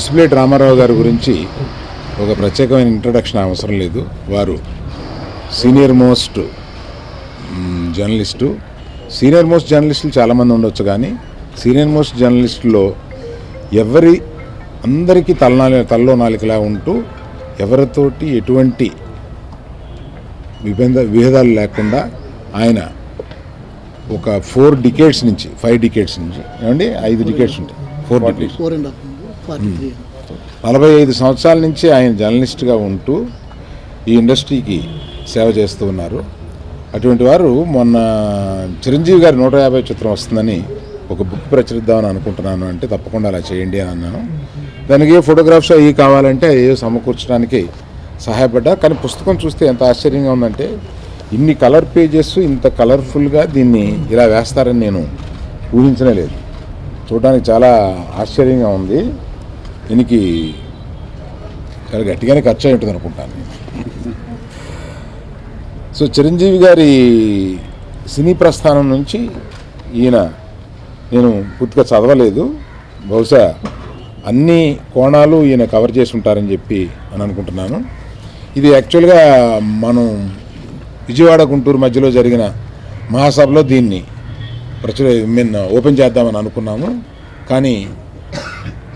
పసుపులేటి రామారావు గారి గురించి ఒక ప్రత్యేకమైన ఇంట్రడక్షన్ అవసరం లేదు. వారు senior most journalist senior most జర్నలిస్టులు చాలామంది ఉండొచ్చు కానీ సీనియర్ మోస్ట్ జర్నలిస్టులో ఎవరి అందరికీ తలనాలి తలలో నాలికలా ఉంటూ ఎవరితోటి ఎటువంటి విభేద విభేదాలు లేకుండా ఆయన ఒక ఫోర్ డికేట్స్ నుంచి ఫైవ్ డికేట్స్ నుంచి ఏమండి? ఐదు డికేట్స్ ఉంటాయి. Four decades four and half నలభై ఐదు సంవత్సరాల నుంచి ఆయన జర్నలిస్ట్గా ఉంటూ ఈ ఇండస్ట్రీకి సేవ చేస్తూ ఉన్నారు. అటువంటి వారు మొన్న చిరంజీవి గారి నూట యాభై చిత్రం వస్తుందని ఒక బుక్ ప్రచురిద్దామని అనుకుంటున్నాను అంటే తప్పకుండా అలా చేయండి అని అన్నాను. దానికి ఏ ఫోటోగ్రాఫ్స్ అవి కావాలంటే ఏ సమకూర్చడానికి సహాయపడ్డా. కానీ పుస్తకం చూస్తే ఎంత ఆశ్చర్యంగా ఉందంటే ఇన్ని కలర్ పేజెస్ ఇంత కలర్ఫుల్గా దీన్ని ఇలా వేస్తారని నేను ఊహించనే లేదు. చూడడానికి చాలా ఆశ్చర్యంగా ఉంది. దీనికి చాలా గట్టిగానే ఖర్చు అయి ఉంటుంది అనుకుంటాను సో చిరంజీవి గారి సినీ ప్రస్థానం నుంచి ఈయన నేను పూర్తిగా చదవలేదు. బహుశా అన్ని కోణాలు ఈయన కవర్ చేసి ఉంటారని చెప్పి అని అనుకుంటున్నాను. ఇది యాక్చువల్గా మనం విజయవాడ గుంటూరు మధ్యలో జరిగిన మహాసభలో దీన్ని ప్రచుర మీన్ ఓపెన్ చేద్దామని అనుకున్నాము. కానీ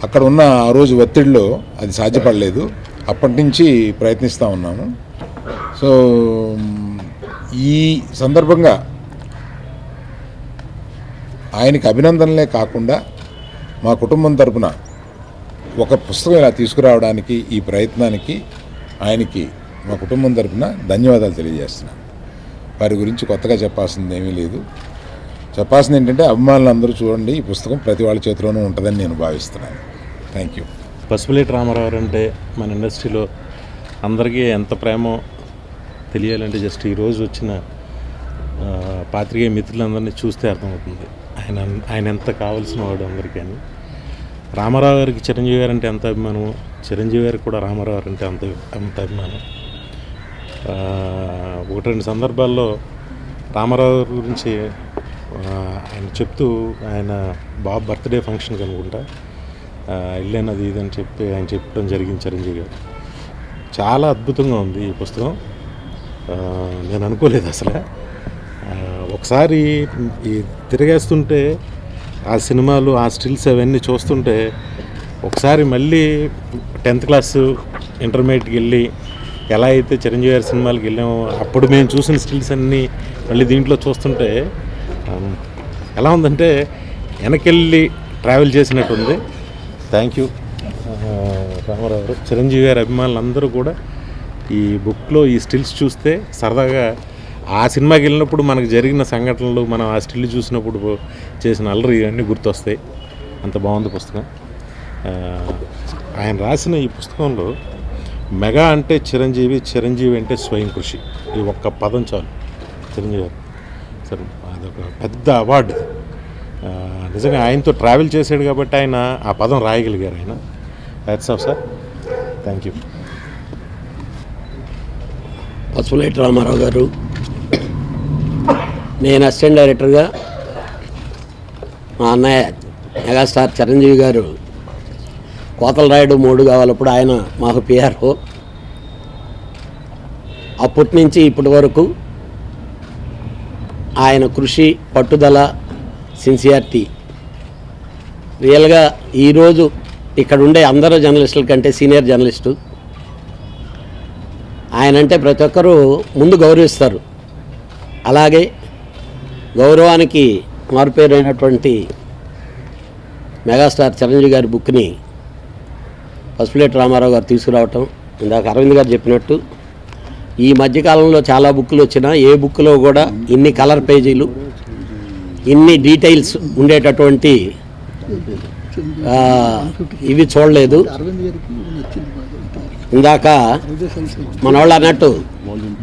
అక్కడ ఉన్న ఆ రోజు ఒత్తిడిలో అది సాధ్యపడలేదు. అప్పటి నుంచి ప్రయత్నిస్తూ ఉన్నాము. సో ఈ సందర్భంగా ఆయనకి అభినందనలే కాకుండా మా కుటుంబం తరపున ఒక పుస్తకం ఇలా తీసుకురావడానికి ఈ ప్రయత్నానికి ఆయనకి మా కుటుంబం తరపున ధన్యవాదాలు తెలియజేస్తున్నాను. వారి గురించి కొత్తగా చెప్పాల్సింది ఏమీ లేదు. చెప్పాల్సింది ఏంటంటే అభిమానులు అందరూ చూడండి ఈ పుస్తకం ప్రతి వాళ్ళ చేతిలోనూ ఉంటుందని నేను భావిస్తున్నాను. థ్యాంక్ యూ పసుపులేటి రామారావు అంటే మన ఇండస్ట్రీలో అందరికీ ఎంత ప్రేమో తెలియాలంటే జస్ట్ ఈరోజు వచ్చిన పాత్రికేయ మిత్రులందరినీ చూస్తే అర్థమవుతుంది. ఆయన ఆయన ఎంత కావాల్సిన వాడు అందరికీ అని. రామారావు గారికి చిరంజీవి గారు అంటే ఎంత అభిమానం చిరంజీవి గారికి కూడా రామారావు గారు అంటే అంత అంత అభిమానం. ఒకటి రెండు సందర్భాల్లో రామారావు గారి గురించి ఆయన చెప్తూ ఆయన బాబు బర్త్డే ఫంక్షన్కి అనుకుంటా. వెళ్ళాను అది ఇది అని చెప్పి ఆయన చెప్పడం జరిగింది చిరంజీవి గారు. చాలా అద్భుతంగా ఉంది ఈ పుస్తకం. నేను అనుకోలేదు అసలు. ఒకసారి ఈ తిరిగేస్తుంటే ఆ సినిమాలు ఆ స్టిల్స్ అవన్నీ చూస్తుంటే ఒకసారి మళ్ళీ టెన్త్ క్లాస్ ఇంటర్మీడియట్కి వెళ్ళి ఎలా అయితే చిరంజీవి గారి సినిమాలకు వెళ్ళామో అప్పుడు మేము చూసిన స్టిల్స్ అన్నీ మళ్ళీ దీంట్లో చూస్తుంటే ఎలా ఉందంటే వెనకెళ్ళి ట్రావెల్ చేసినట్టుంది. Thank you. రామారావు గారు. చిరంజీవి గారి అభిమానులు అందరూ కూడా ఈ బుక్లో ఈ స్టిల్స్ చూస్తే సరదాగా ఆ సినిమాకి వెళ్ళినప్పుడు మనకు జరిగిన సంఘటనలు మనం ఆ స్టిల్ చూసినప్పుడు చేసిన అల్లరి ఇవన్నీ గుర్తొస్తాయి. అంత బాగుంది పుస్తకం. ఆయన రాసిన ఈ పుస్తకంలో మెగా అంటే చిరంజీవి చిరంజీవి అంటే స్వయం కృషి. ఈ ఒక్క పదం చాలు. చిరంజీవి గారు. సరే అదొక పెద్ద అవార్డు. నిజంగా ఆయనతో ట్రావెల్ చేశాడు కాబట్టి ఆయన ఆ పదం రాయగలిగారు ఆయన. Hats off sir thank you Pasupuleti Ramarao garu నేను అసిస్టెంట్ డైరెక్టర్గా మా అన్నయ్య మెగాస్టార్ చిరంజీవి గారు కోతల రాయుడు మూడు కావాలప్పుడు ఆయన మాకు పిఆర్ఓ. అప్పటి నుంచి ఇప్పటి వరకు ఆయన కృషి పట్టుదల సిన్సియారిటీ. రియల్గా ఈరోజు ఇక్కడ ఉండే అందరూ జర్నలిస్టుల కంటే సీనియర్ జర్నలిస్టు. ఆయన అంటే ప్రతి ఒక్కరూ ముందు గౌరవిస్తారు. అలాగే గౌరవానికి మారుపేరైనటువంటి మెగాస్టార్ చిరంజీవి గారి బుక్ని పసుపులేటి రామారావు గారు తీసుకురావటం ఇందాక అరవింద్ గారు చెప్పినట్టు. ఈ మధ్యకాలంలో చాలా బుక్కులు వచ్చినా ఏ బుక్లో కూడా ఇన్ని కలర్ పేజీలు ఇన్ని డీటెయిల్స్ ఉండేటటువంటి ఇవి చూడలేదు. ఇందాక మన వాళ్ళు అన్నట్టు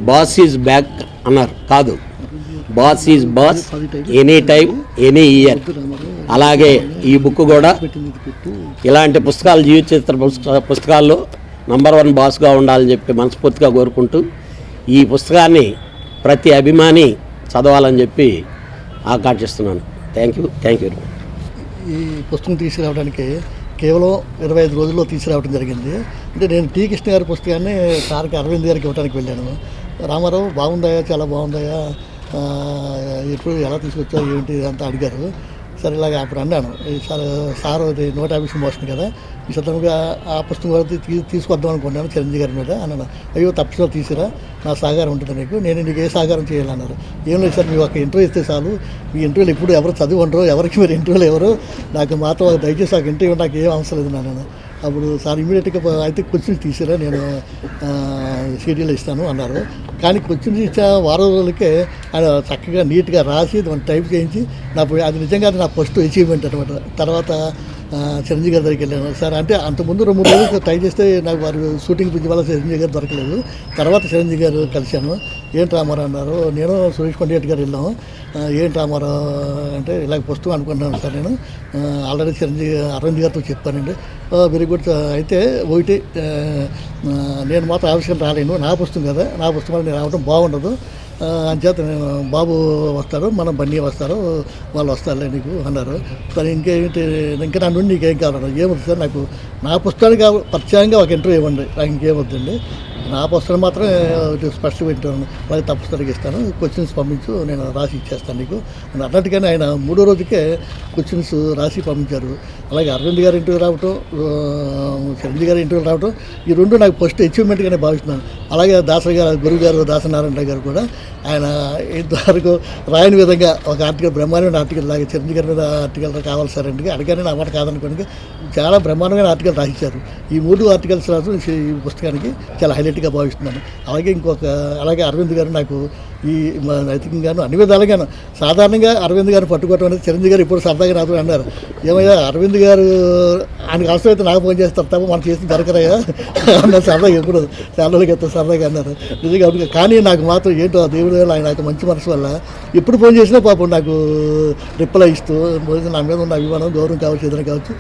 బాస్ ఈజ్ బ్యాక్ అన్నారు. కాదు. Boss is boss any time any year అలాగే ఈ బుక్ కూడా ఇలాంటి పుస్తకాలు జీవిత చిత్ర పుస్తక పుస్తకాల్లో నంబర్ వన్ బాస్గా ఉండాలని చెప్పి మనస్ఫూర్తిగా కోరుకుంటూ ఈ పుస్తకాన్ని ప్రతి అభిమాని చదవాలని చెప్పి ఆకాంక్షిస్తున్నాను. థ్యాంక్ యూ థ్యాంక్ యూ ఈ పుస్తకం తీసుకురావడానికి కేవలం ఇరవై ఐదు రోజుల్లో తీసుకురావడం జరిగింది. అంటే నేను టీ కృష్ణ గారి పుస్తకాన్ని సార్కి అరవింద్ గారికి ఇవ్వడానికి వెళ్ళాను. రామారావు బాగుందాయా చాలా బాగుందాయా ఎప్పుడు ఎలా తీసుకొచ్చా ఏంటి అంతా అడిగారు. సరే ఇలాగ అప్పుడు అన్నాను. సార్ సార్ ఇది నూట ఆఫీస్ సినిమా కదా ఈ సందర్భంగా ఆ పుస్తకం కూడా తీసుకొద్దాం అనుకున్నాను చిరంజీవి గారి మీద. అన్నాను అయ్యో తప్పకుండా తీసిరా నా సహకారం ఉంటుంది నీకు. నేను నీకు ఏ సహకారం చేయాలన్నారు. ఏం లేదు సార్ మీరు ఒక ఇంటర్వ్యూ ఇస్తే చాలు. మీ ఇంటర్వ్యూలు ఎప్పుడు ఎవరు చదువు ఉండరు ఎవరికి మీరు ఇంటర్వ్యూలు ఎవరు? నాకు మాత్రం దయచేసి నాకు ఇంటర్వ్యూ నాకు ఏం అవసరం లేదు నాన్న అప్పుడు సార్ ఇమీడియట్గా అయితే క్వశ్చన్స్ తీసిరా? నేను సీరియల్ ఇస్తాను అన్నారు. కానీ క్వశ్చన్స్ ఇచ్చా వారం రోజులకే ఆయన చక్కగా నీట్గా రాసి దాన్ని టైప్ చేయించి నా అది నిజంగా అది నా ఫస్ట్ అచీవ్మెంట్ అనమాట తర్వాత చిరంజీవి గారి దగ్గరికి వెళ్ళాను. సార్ అంటే అంతకుముందు రెండు మూడు రోజులు ట్రై చేస్తే నాకు వారు షూటింగ్ పిచ్చి వల్ల చిరంజీవి గారు దొరకలేదు. తర్వాత చిరంజీవి గారు కలిశాను. ఏంటి రామారావు అన్నారు. నేను సురేష్ కొండేటి గారు వెళ్ళాము. ఏంటి రామారావు అంటే ఇలాగ పుస్తకం అనుకున్నాను సార్ నేను. ఆల్రెడీ చిరంజీవి అరవింద్ గారితో చెప్పానండి. వెరీ గుడ్ అయితే ఒకటి నేను మాత్రం ఆవిష్కరణ రాలేను. నా పుస్తకం కదా. నా పుస్తకం నేను రావడం బాగుండదు. అంచేత నేను బాబు వస్తారు మనం బండి వస్తారు వాళ్ళు వస్తారులే నీకు అన్నారు. సరే ఇంకేమిటి ఇంకా నా నుండి నీకేం కావాలన్నారు? ఏమవుతుంది సార్ నాకు నా పుస్తకానికి పరిచయంగా ఒక ఇంటర్వ్యూ ఇవ్వండి. నాకు ఇంకేమవుతుంది నా పుస్తకం మాత్రం స్పష్టంగా వింటాను అలాగే తప్పనిసరిగా ఇస్తాను. క్వశ్చన్స్ పంపించు నేను రాసి ఇచ్చేస్తాను నీకు. అని అన్నట్టుగానే ఆయన మూడో రోజుకే క్వశ్చన్స్ రాసి పంపించారు. అలాగే అరవింద్ గారి ఇంటర్వ్యూ రావటం చిరంజీవి గారి ఇంటర్వ్యూ రావటం ఈ రెండు నాకు ఫస్ట్ అచీవ్మెంట్గానే భావిస్తున్నాను. అలాగే దాసరి గారు గురువు గారు దాసనారాయణ గారు కూడా ఆయన ఇంతవరకు రాయని విధంగా ఒక ఆర్టికల్ బ్రహ్మాండమైన ఆర్టికల్ లాగా చిరంజీవి గారి మీద ఆర్టికల్ కావాలి సార్ అంటే అడిగానే నా మాట కాదనుకోండి చాలా బ్రహ్మాండమైన ఆర్టికల్ రాసిచ్చారు. ఈ మూడు ఆర్టికల్స్ రాసు ఈ పుస్తకానికి చాలా గట్టిగా భావిస్తున్నాను. అలాగే ఇంకొక అలాగే అరవింద్ గారు నాకు ఈ మా నైతికంగాను అన్ని విధాలుగాను సాధారణంగా అరవింద్ గారు పట్టుకోవటం అనేది చిరంజీవి గారు ఇప్పుడు సరదాగా నాతో అన్నారు. ఏమయ్యా అరవింద్ గారు ఆయనకు అవసరమైతే నాకు ఫోన్ చేస్తారు తప్ప మనం చేసి దొరకరయ్యా అన్న సరదాగా ఎప్పుడు సెలవులకి రోజులకి సరదాగా అన్నారు. నిజంగా కానీ నాకు మాత్రం ఏంటో ఆ దేవుడు వల్ల ఆయన నాకు మంచి మనసు వల్ల ఎప్పుడు ఫోన్ చేసినా పాపం నాకు రిప్లై ఇస్తూ నా మీద ఉన్న అభిమానం గౌరవం కావచ్చు ఏదైనా కావచ్చు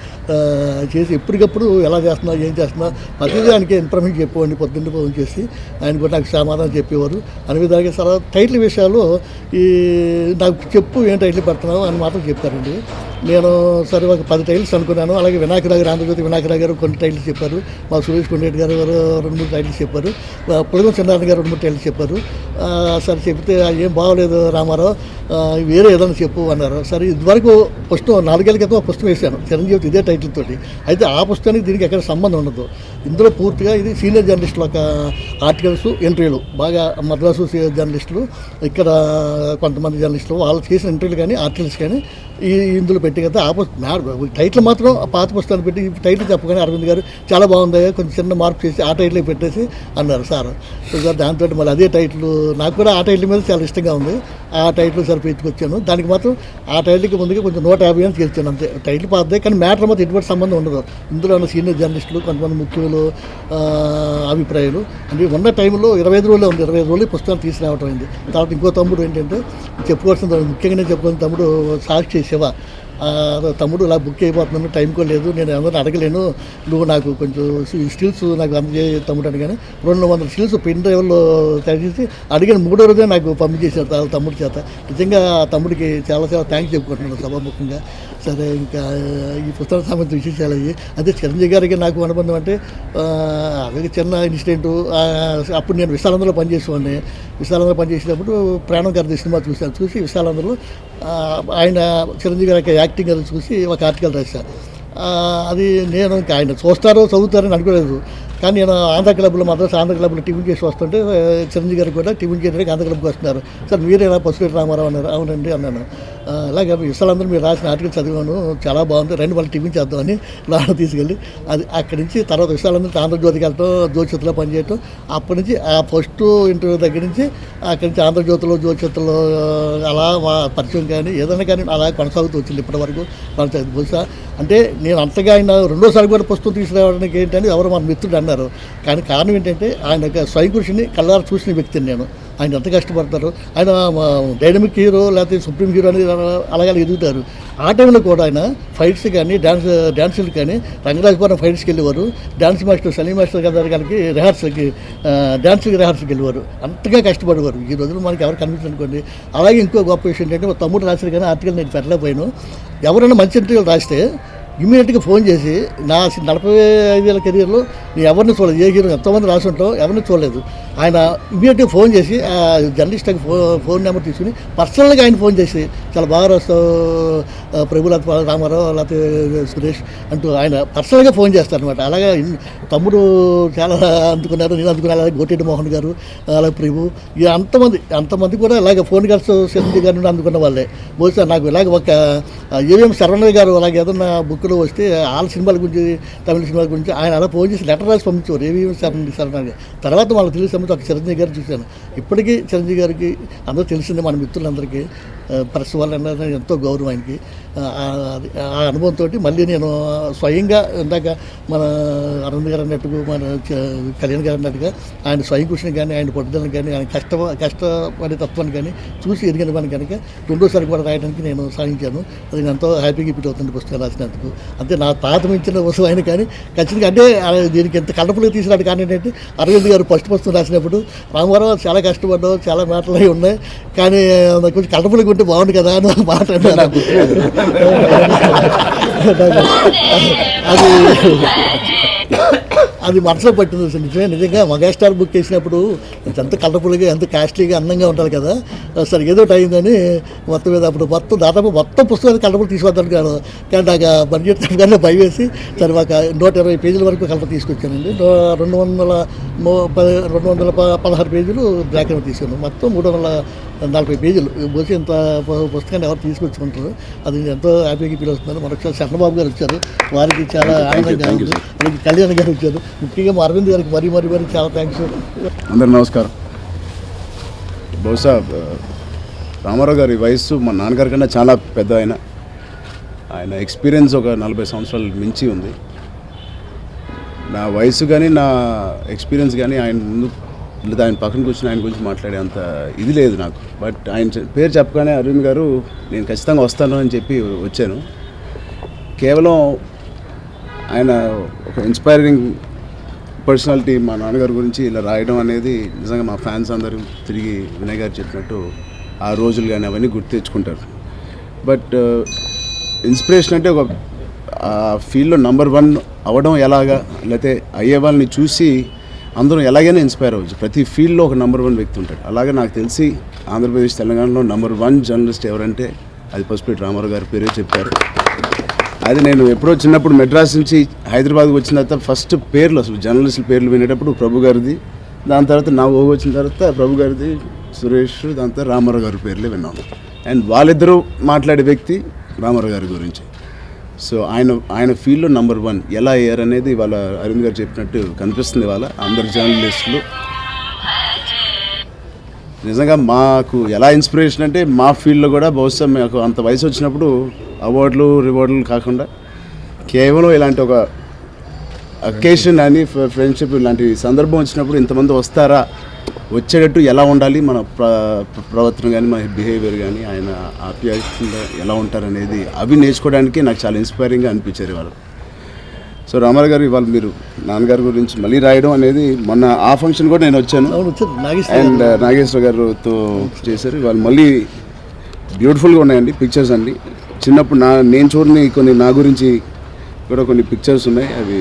చేసి ఎప్పటికప్పుడు ఎలా చేస్తున్నా ఏం చేస్తున్నావు ప్రతిదీ ఆయనకి ఇన్ఫర్మేషన్ చెప్పేవాడిని పొద్దున్న ఫోన్ చేసి ఆయన కూడా నాకు సమాధానం చెప్పేవారు. అనే విధంగా చాలా టైటిల్ విషయాలు ఈ నాకు చెప్పు ఏం టైటిల్ పెడుతున్నావు అని మాత్రం చెప్తారండి. నేను సరే ఒక పది టైల్స్ అనుకున్నాను. అలాగే వినాయకరావు నగర్ ఆంధ్రజ్యోతి వినాయక నగర్ కొన్ని టైల్స్ చెప్పారు. మా సురేష్ కొండేటి గారు రెండు మూడు టైటిల్స్ చెప్పారు. పులగం చంద్రారాయణ గారు రెండు మూడు టైల్స్ చెప్పారు. సరే చెప్తే ఏం బాగోలేదు రామారావు వేరే ఏదైనా చెప్పు అన్నారు. సరే ఇదివరకు పుస్తకం నాలుగేళ్ళ క్రితం ఒక పుస్తకం వేశాను. చిరంజీవి ఇదే టైటిల్ తోటి. అయితే ఆ పుస్తకానికి దీనికి ఎక్కడ సంబంధం ఉండదు. ఇందులో పూర్తిగా ఇది సీనియర్ జర్నలిస్టుల యొక్క ఆర్టికల్స్ ఎంట్రీలు. బాగా మద్రాసు జర్నలిస్టులు ఇక్కడ కొంతమంది జర్నలిస్టులు వాళ్ళు చేసిన ఇంటర్వ్యూలు కానీ ఆర్టికల్స్ కానీ ఈ ఇందులో పెట్టి కదా ఆ పుస్తకం టైటిల్ మాత్రం పాత పుస్తకాన్ని పెట్టి టైటిల్ చెప్పగానే అరవింద్ గారు చాలా బాగుంది కొంచెం చిన్న మార్పు చేసి ఆ టైటిల్ పెట్టేసి అన్నారు సార్. సార్ దాంతో మళ్ళీ అదే టైటిల్ నాకు కూడా ఆ టైటిల్ మీద చాలా ఇష్టంగా ఉంది. ఆ టైటిల్ సరి పెట్టుకొచ్చాను దానికి మాత్రం ఆ టైటిల్కి ముందుగా కొంచెం నూట యాభై అని గెలిచాను అంతే. టైటిల్ పాతదే కానీ మ్యాటర్ మాత్రం ఎటువంటి సంబంధం ఉండదు. ఇందులో ఉన్న సీనియర్ జర్నలిస్టులు కొంతమంది ముఖ్యులు అభిప్రాయాలు అంటే ఉన్న టైంలో ఇరవై ఐదు రోజులే ఉంది. ఇరవై ఐదు రోజులు పుస్తకాలు తీసుకురావటం అయింది. తర్వాత ఇంకో తమ్ముడు ఏంటంటే చెప్పుకోవాల్సిన ముఖ్యంగా నేను చెప్పుకున్న తమ్ముడు సాక్షి శివ. తమ్ముడు ఇలా బుక్ అయిపోతున్నాను టైం కూడా లేదు నేను ఎవరిని అడగలేను. నువ్వు నాకు కొంచెం స్టిల్స్ నాకు అందజే తమ్ముడు అని కానీ రెండు వందల స్టిల్స్ పెన్ డ్రైవర్లో తయారు చేసి అడిగిన మూడో రోజే నాకు పంపించేశారు తమ్ముడి చేత. నిజంగా ఆ తమ్ముడికి చాలా చాలా థ్యాంక్స్ చెప్పుకుంటున్నాను సభాముఖంగా. సరే ఇంకా ఈ పుస్తక సంబంధించిన విశేషాలు అయ్యి. అదే చిరంజీవి గారికి నాకు అనుబంధం అంటే ఆ, అదే చిన్న ఇన్సిడెంట్ అప్పుడు నేను విశాలంలో పనిచేసేవాడిని. విశాలంలో పనిచేసేటప్పుడు ప్రాణం గారి సినిమా చూశాను. చూసి విశాలంలో ఆయన చిరంజీవి గారి యొక్క యాక్టింగ్ అది చూసి ఒక ఆర్టికల్ రాశాను అది నేను ఇంకా ఆయన చూస్తారో చదువుతారని అనుకోలేదు. కానీ నేను ఆంధ్ర క్లబ్లో మద్రాసు ఆంధ్ర క్లబ్లో టిఫిన్ చేసి వస్తుంటే చిరంజీవి గారు కూడా టిఫిన్ చేయడానికి ఆంధ్ర క్లబ్కి వస్తున్నారు. సార్ మీరేనా పసుపు రామారావు అన్నారు. అవునండి అన్నాను. అలాగే విశాలందరూ మీరు రాసిన ఆర్టికల్ చదివాను. చాలా బాగుంది. రెండు వాళ్ళు టిఫిన్ చేద్దామని లాడ తీసుకెళ్ళి అది అక్కడి నుంచి తర్వాత విశాలందరూ ఆంధ్రజ్యోతికి వెళ్ళటం జ్యోతిషత్తులో పనిచేయటం అప్పటి నుంచి ఆ ఫస్ట్ ఇంటర్వ్యూ దగ్గర నుంచి అక్కడి నుంచి ఆంధ్రజ్యోతిలో జ్యోతిషత్తులో అలా మా పరిచయం కానీ ఏదైనా కానీ అలా కొనసాగుతూ వచ్చింది ఇప్పటి వరకు బహుశా అంటే నేను అంతగా ఆయన రెండోసారి కూడా పుస్తకం తీసుకురావడానికి ఏంటని ఎవరు మన మిత్రుడు అన్నారు. కానీ కారణం ఏంటంటే ఆయన యొక్క స్వయం కృషిని కళ్ళారు చూసిన వ్యక్తిని నేను. ఆయన ఎంత కష్టపడతారు? ఆయన డైనమిక్ హీరో లేకపోతే సుప్రీం హీరో అనేది అలాగే ఎదుగుతారు. ఆ టైంలో కూడా ఆయన ఫైట్స్ కానీ డ్యాన్స్ డ్యాన్సులు కానీ రంగరాజపురం ఫైట్స్కి వెళ్ళేవారు. డ్యాన్స్ మాస్టర్ సలీం మాస్టర్ గారి దగ్గరికి రిహార్సల్కి డ్యాన్స్కి రిహార్సల్కి వెళ్ళేవారు. అంతగా కష్టపడేవారు. ఈ రోజుల్లో మనకి ఎవరు కనిపించదు అనుకోండి. అలాగే ఇంకో గొప్ప విషయం ఏంటంటే తమ్ముడు రాసిన కానీ ఆర్టికల్ నేను పెట్టలేకపోయాను. ఎవరైనా మంచి ఆర్టికల్ రాస్తే ఇమీడియట్గా ఫోన్ చేసి నా నలభై ఐదు వేల కెరీర్లో నేను ఎవరిని చూడలేదు. ఏ హీరో ఎంతోమంది రాసి ఉంటాం ఎవరిని చూడలేదు. ఆయన ఇమీడియట్గా ఫోన్ చేసి ఆ జర్నలిస్ట్కి ఫో ఫోన్ నెంబర్ తీసుకుని పర్సనల్గా ఆయన ఫోన్ చేసి చాలా బాగా రాస్తావు ఆ, ప్రభు లేకపోతే రామారావు లేకపోతే సురేష్ అంటూ ఆయన పర్సనల్గా ఫోన్ చేస్తారనమాట అలాగే తమ్ముడు చాలా అందుకున్నారు నేను అందుకున్నాను. అలాగే గోటెడ్డి మోహన్ గారు అలాగే ప్రభు ఇక అంతమంది అంతమంది కూడా ఇలాగే ఫోన్ గారు సిబ్బంది గారి నుండి అందుకున్న వాళ్ళే. బహుశా నాకు ఇలాగ ఒక ఏవిఎం శరవణ గారు అలాగే ఏదన్నా బుక్లో వస్తే వాళ్ళ సినిమాల గురించి తమిళ సినిమాల గురించి ఆయన అలా ఫోన్ చేసి లెటర్ రాసి పంపించేవారు ఏవి శరవణ శరవణ గారు తర్వాత వాళ్ళకి తెలిసి ఒక చిరంజీవి గారు చూశాను. ఇప్పటికీ చిరంజీవి గారికి అందరూ తెలిసిందే మన మిత్రులందరికీ. ప్రెస్ వల్ల ఎంతో గౌరవం ఆయనకి. ఆ, అది- ఆ అనుభవంతో మళ్ళీ నేను స్వయంగా ఇందాక మన అరుణ్ గారు అన్నట్టుగా మన కళ్యాణ్ గారు అన్నట్టుగా ఆయన స్వయం కృషిని కానీ ఆయన పట్టుదలని కానీ ఆయన కష్ట కష్టపడే తత్వాన్ని కానీ చూసి ఎదిగిన పని కనుక రెండోసారి కూడా రాయడానికి నేను సాధించాను. అది ఎంతో హ్యాపీగా ఫీల్ అవుతుంది పుస్తకం రాసినందుకు. అంతే నా తాత మించిన వస్తువు ఆయన కానీ ఖచ్చితంగా అంటే దీనికి ఎంత కలపలుగా తీసినాడు కానీ ఏంటంటే అరవింద్ గారు ఫస్ట్ పుస్తకం రాసినప్పుడు రామారావు చాలా కష్టపడ్డావు చాలా మాటలు అవి ఉన్నాయి కానీ కొంచెం కలపలుగా ఉంటే బాగుండు కదా అని ఒక మాట అన్నారు అది అది మనసులో పట్టింది అసలు నిజమే. నిజంగా మెగాస్టార్ బుక్ చేసినప్పుడు ఎంత కలర్ఫుల్గా ఎంత కాస్ట్లీగా అందంగా ఉండాలి కదా. సరే ఏదో అయిందని మొత్తం మీద అప్పుడు మొత్తం దాదాపు మొత్తం పుస్తకాలు కలపలు తీసుకొద్దాను కాదు. కానీ నాకు ఆ బడ్జెట్ కానీ భయం వేసి సరే ఒక నూట ఇరవై పేజీల వరకు కలప తీసుకొచ్చానండి. రెండు వందల రెండు వందల పదహారు పేజీలు బ్లాక్ అండ్ తీసుకున్నాను మొత్తం మూడు వందల నలభై పేజీలు. బహుశా ఇంత పుస్తకాన్ని ఎవరు తీసుకొచ్చుకుంటారు? అది ఎంతో హ్యాపీగా ఫీల్ అవుతున్నాను మరొకసారి చంద్రబాబు గారు వచ్చారు. వారికి చాలా ఆనందంగా ఉంది. అలాగే కళ్యాణ్ గారు వచ్చారు. ముఖ్యంగా మా అరవింద్ గారికి మరీ మరీ మరీ చాలా థ్యాంక్స్ అందరు నమస్కారం. బహుశా రామారావు గారి వయస్సు మా నాన్నగారి కన్నా చాలా పెద్ద ఆయన. ఆయన ఎక్స్పీరియన్స్ ఒక నలభై సంవత్సరాలు మించి ఉంది. నా వయసు కానీ నా ఎక్స్పీరియన్స్ కానీ ఆయన ముందు లేదా ఆయన పక్కన కూర్చొని ఆయన గురించి మాట్లాడే అంత ఇది లేదు నాకు. బట్ ఆయన పేరు చెప్పగానే అరవింద్ గారు నేను ఖచ్చితంగా వస్తాను అని చెప్పి వచ్చాను. కేవలం ఆయన ఒక ఇన్స్పైరింగ్ పర్సనాలిటీ మా నాన్నగారి గురించి ఇలా రాయడం అనేది నిజంగా మా ఫ్యాన్స్ అందరూ తిరిగి వినయ్ గారు చెప్పినట్టు ఆ రోజులు కానీ అవన్నీ గుర్తు తెచ్చుకుంటారు. బట్ ఇన్స్పిరేషన్ uh, అంటే ఒక ఆ ఫీల్డ్లో నంబర్ వన్ అవ్వడం ఎలాగా? లేకపోతే అయ్యే వాళ్ళని చూసి అందరూ ఎలాగైనా ఇన్స్పైర్ అవ్వచ్చు. ప్రతి ఫీల్డ్లో ఒక నంబర్ వన్ వ్యక్తి ఉంటాడు. అలాగే నాకు తెలిసి ఆంధ్రప్రదేశ్ తెలంగాణలో నంబర్ వన్ జర్నలిస్ట్ ఎవరంటే అది పసుపేటి రామారావు గారి పేరే చెప్పారు. అది నేను ఎప్పుడో చిన్నప్పుడు మెడ్రాస్ నుంచి హైదరాబాద్కి వచ్చిన తర్వాత ఫస్ట్ పేర్లు అసలు జర్నలిస్టుల పేర్లు వినేటప్పుడు ప్రభు గారిది. దాని తర్వాత నా ఊహ వచ్చిన తర్వాత ప్రభు గారిది సురేష్ దాని తర్వాత రామారావు గారి పేర్లే విన్నాను అండ్ వాళ్ళిద్దరూ మాట్లాడే వ్యక్తి రామారావు గారి గురించి. సో ఆయన ఆయన ఫీల్డ్లో నంబర్ వన్ ఎలా అయ్యారు అనేది వాళ్ళ అరవింద్ గారు చెప్పినట్టు కనిపిస్తుంది వాళ్ళ అందరు జర్నలిస్టులు. నిజంగా మాకు ఎలా ఇన్స్పిరేషన్ అంటే మా ఫీల్డ్లో కూడా బహుశా మాకు అంత వయసు వచ్చినప్పుడు అవార్డులు రివార్డులు కాకుండా కేవలం ఇలాంటి ఒక అకేషన్ అని ఫ్రెండ్షిప్ ఇలాంటి సందర్భం వచ్చినప్పుడు ఇంతమంది వస్తారా? వచ్చేటట్టు ఎలా ఉండాలి? మన ప్ర ప్ర- ప్రవర్తన కానీ మన బిహేవియర్ కానీ ఆయన ఆప్యాయంగా ఎలా ఉంటారనేది అవి నేర్చుకోవడానికి నాకు చాలా ఇన్స్పైరింగ్గా అనిపించారు వాళ్ళు సో రామారావు గారు ఇవాళ మీరు నాన్నగారి గురించి మళ్ళీ రాయడం అనేది మొన్న ఆ ఫంక్షన్ కూడా నేను వచ్చాను. అండ్ నాగేశ్వర గారితో చేశారు. ఇవాళ మళ్ళీ బ్యూటిఫుల్గా ఉన్నాయండి పిక్చర్స్ అండి. చిన్నప్పుడు నా నేను చూడని కొన్ని నా గురించి కూడా కొన్ని పిక్చర్స్ ఉన్నాయి. అవి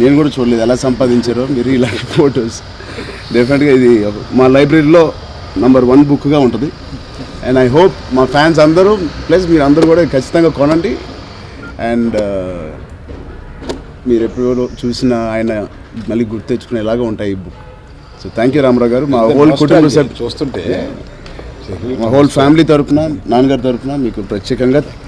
నేను కూడా చూడలేదు. ఎలా సంపాదించారో మీరు ఇలాంటి ఫొటోస్ డెఫినెట్గా ఇది మా లైబ్రరీలో నంబర్ వన్ బుక్గా ఉంటుంది. అండ్ ఐ హోప్ మా ఫ్యాన్స్ అందరూ ప్లస్ మీరు అందరూ కూడా ఖచ్చితంగా కొనండి. అండ్ మీరు ఎప్పుడో చూసిన ఆయన మళ్ళీ గుర్తు తెచ్చుకునేలాగా ఉంటాయి ఈ book so thank you Ramarao garu. మా హోల్ కుటుంబ సభ్యు చూస్తుంటే మా హోల్ ఫ్యామిలీ తరపున నాన్నగారి తరపున మీకు ప్రత్యేకంగా